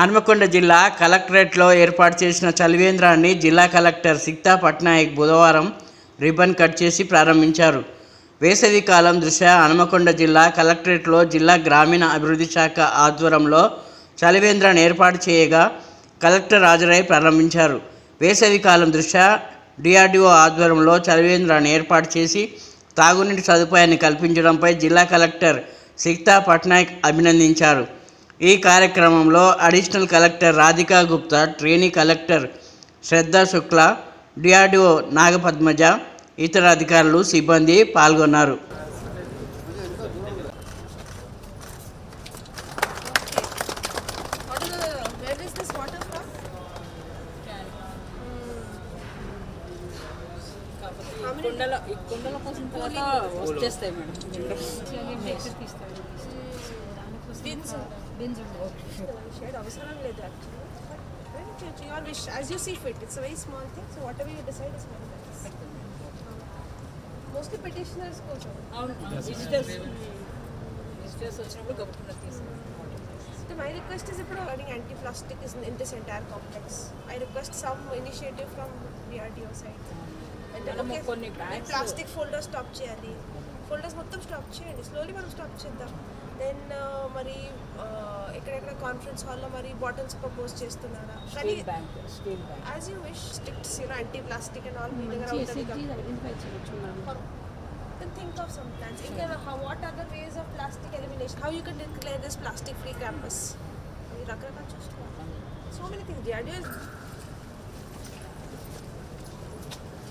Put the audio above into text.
హన్మకొండ జిల్లా కలెక్టరేట్లో ఏర్పాటు చేసిన చలివేంద్రాన్ని జిల్లా కలెక్టర్ సిక్తా పట్నాయక్ బుధవారం రిబ్బన్ కట్ చేసి ప్రారంభించారు. వేసవి కాలం దృష్ట్యా హన్మకొండ జిల్లా కలెక్టరేట్లో జిల్లా గ్రామీణ అభివృద్ధి శాఖ ఆధ్వర్యంలో చలివేంద్రాన్ని ఏర్పాటు చేయగా కలెక్టర్ హాజరై ప్రారంభించారు. వేసవి కాలం దృష్ట్యా డిఆర్డిఓ ఆధ్వర్యంలో చలివేంద్రాన్ని ఏర్పాటు చేసి తాగునీటి సదుపాయాన్ని కల్పించడంపై జిల్లా కలెక్టర్ సిక్తా పట్నాయక్ అభినందించారు. ఈ కార్యక్రమంలో additional collector Radhika Gupta trainee collector Shraddha Shukla DRDO Nagapadmaja ఇతర అధికారులు సిబ్బంది పాల్గొన్నారు. కుండల ఈ కుండల కోసం తర్వాత వచ్చేస్తాయి madam. Bins. Bins Shed అవసరం లేదు actually. But your wish, as you see fit. It's a very small thing. So whatever you decide is fine. Mostly petitioners కోసం. అవును విజిటర్స్ విజిటర్స్ వచ్చినప్పుడు గబుక్కున్న తీసుకుంటాం So my request is ఇప్పుడు regarding anti-plastic is in this entire complex. I request some initiative from DRDO side. అంటే మనము okay, కొన్ని bags- plastic folder stop చేయాలి folders మొత్తం స్టాప్ చేయండి స్లోలీ మనం స్టాప్ చేద్దాం Then మరి uh, ఎక్కడెక్కడ కాన్ఫరెన్స్ హాల్లో మరి బాటిల్స్ ప్రపోజ్ చేస్తున్నారా? కానీ as you wish strict you know anti plastic and all మీ దగ్గర think of some plans. ఇంకా how, what other ways of plastic elimination? How you can declare this plastic free campus? ఈ రకరకాల చూసుకోవాలి so many things DRDO